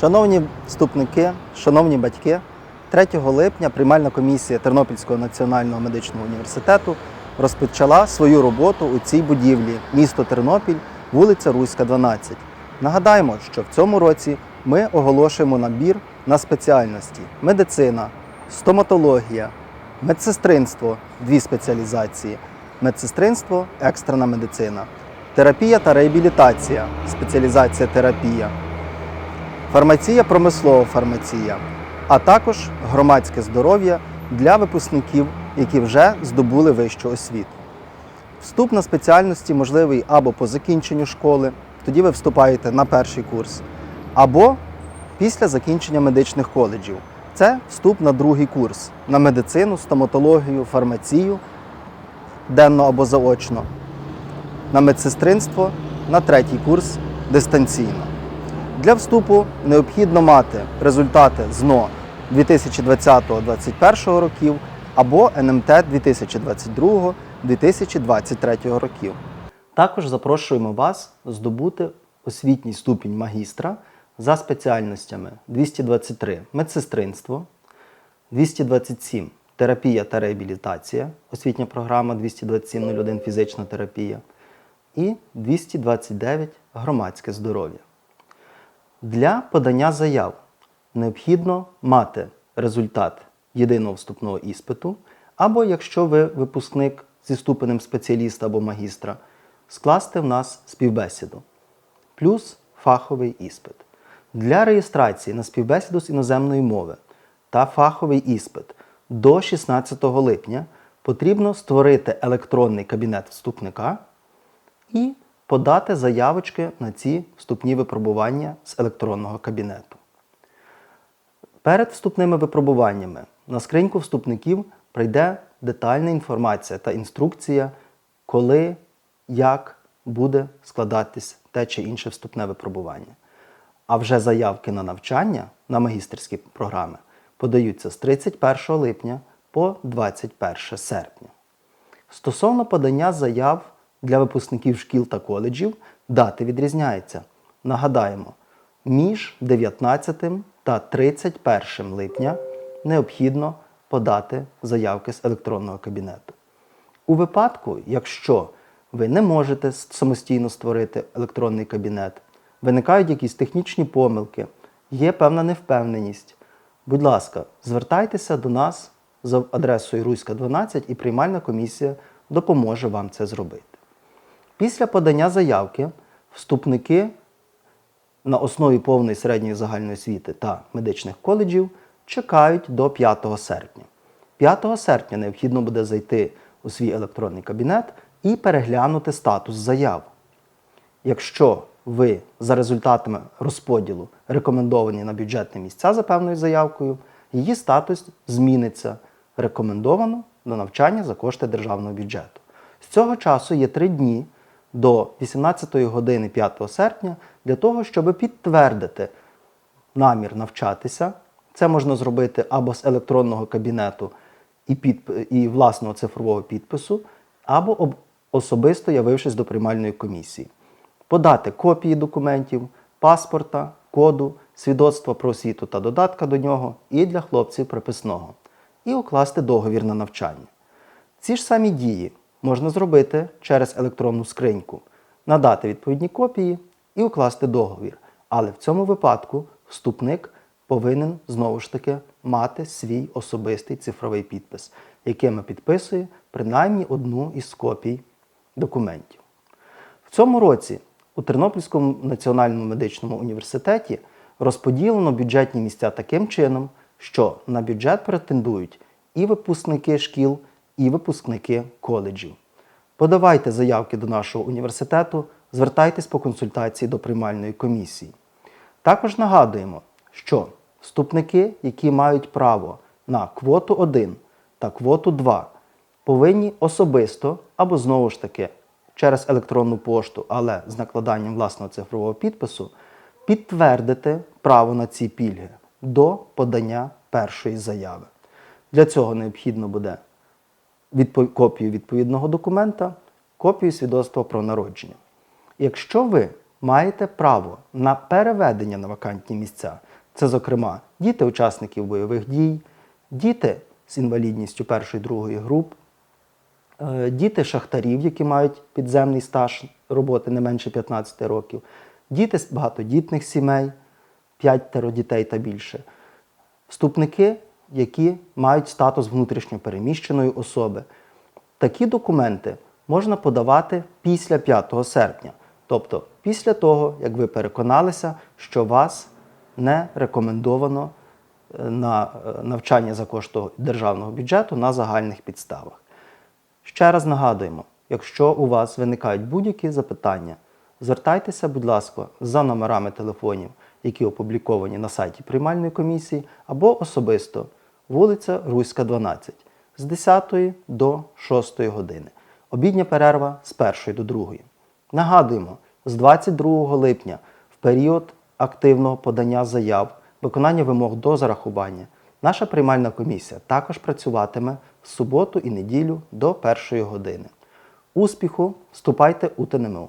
Шановні вступники, шановні батьки, 3 липня приймальна комісія Тернопільського національного медичного університету розпочала свою роботу у цій будівлі місто Тернопіль, вулиця Руська, 12. Нагадаємо, що в цьому році ми оголошуємо набір на спеціальності: медицина, стоматологія, медсестринство дві спеціалізації, медсестринство, екстрена медицина, терапія та реабілітація, спеціалізація терапія фармація, промислова фармація, а також громадське здоров'я для випускників, які вже здобули вищу освіту. Вступ на спеціальності можливий або по закінченню школи, тоді ви вступаєте на перший курс, або після закінчення медичних коледжів. Це вступ на другий курс на медицину, стоматологію, фармацію денно або заочно, на медсестринство на третій курс дистанційно. Для вступу необхідно мати результати ЗНО 2020-2021 років або НМТ 2022-2023 років. Також запрошуємо вас здобути освітній ступінь магістра за спеціальностями 223 медсестринство, 227 терапія та реабілітація, освітня програма 22701 фізична терапія і 229 громадське здоров'я. Для подання заяв необхідно мати результат єдиного вступного іспиту, або якщо ви випускник зі ступенем спеціаліста або магістра, скласти в нас співбесіду, плюс фаховий іспит. Для реєстрації на співбесіду з іноземної мови та фаховий іспит до 16 липня потрібно створити електронний кабінет вступника і подати заявочки на ці вступні випробування з електронного кабінету. Перед вступними випробуваннями на скриньку вступників прийде детальна інформація та інструкція, коли, як буде складатись те чи інше вступне випробування. А вже заявки на навчання на магістерські програми подаються з 31 липня по 21 серпня. Стосовно подання заяв для випускників шкіл та коледжів, дати відрізняються. Нагадаємо, між 19 та 31 липня необхідно подати заявки з електронного кабінету. У випадку, якщо ви не можете самостійно створити електронний кабінет, виникають якісь технічні помилки, є певна невпевненість, будь ласка, звертайтеся до нас за адресою Руська 12 і приймальна комісія допоможе вам це зробити. Після подання заявки вступники на основі повної середньої загальної освіти та медичних коледжів чекають до 5 серпня. 5 серпня необхідно буде зайти у свій електронний кабінет і переглянути статус заяв. Якщо ви за результатами розподілу рекомендовані на бюджетні місця за певною заявкою, її статус зміниться рекомендовано до навчання за кошти державного бюджету. З цього часу є три дні до 18 години 5 серпня для того, щоб підтвердити намір навчатися. Це можна зробити або з електронного кабінету і, підп... і власного цифрового підпису, або об... особисто явившись до приймальної комісії. Подати копії документів, паспорта, коду, свідоцтва про освіту та додатка до нього і для хлопців приписного. І укласти договір на навчання. Ці ж самі дії можна зробити через електронну скриньку, надати відповідні копії і укласти договір. Але в цьому випадку вступник повинен знову ж таки мати свій особистий цифровий підпис, яким підписує принаймні одну із копій документів. В цьому році у Тернопільському національному медичному університеті розподілено бюджетні місця таким чином, що на бюджет претендують і випускники шкіл, і випускники коледжів. Подавайте заявки до нашого університету, звертайтесь по консультації до приймальної комісії. Також нагадуємо, що вступники, які мають право на квоту 1 та квоту 2, повинні особисто або знову ж таки через електронну пошту, але з накладанням власного цифрового підпису, підтвердити право на ці пільги до подання першої заяви. Для цього необхідно буде відпо- копію відповідного документа, копію свідоцтва про народження. Якщо ви маєте право на переведення на вакантні місця, Це, зокрема, діти учасників бойових дій, діти з інвалідністю першої другої груп, е, діти шахтарів, які мають підземний стаж роботи не менше 15 років, діти з багатодітних сімей, 5 дітей та більше, вступники, які мають статус внутрішньопереміщеної особи. Такі документи можна подавати після 5 серпня, тобто після того, як ви переконалися, що вас не рекомендовано е, на е, навчання за кошти державного бюджету на загальних підставах. Ще раз нагадуємо, якщо у вас виникають будь-які запитання, звертайтеся, будь ласка, за номерами телефонів, які опубліковані на сайті приймальної комісії, або особисто вулиця Руська, 12 з 10 до 6 години. Обідня перерва з 1 до 2. Нагадуємо, з 22 липня в період активного подання заяв, виконання вимог до зарахування, наша приймальна комісія також працюватиме в суботу і неділю до 1 години. Успіху! Вступайте у ТНМУ!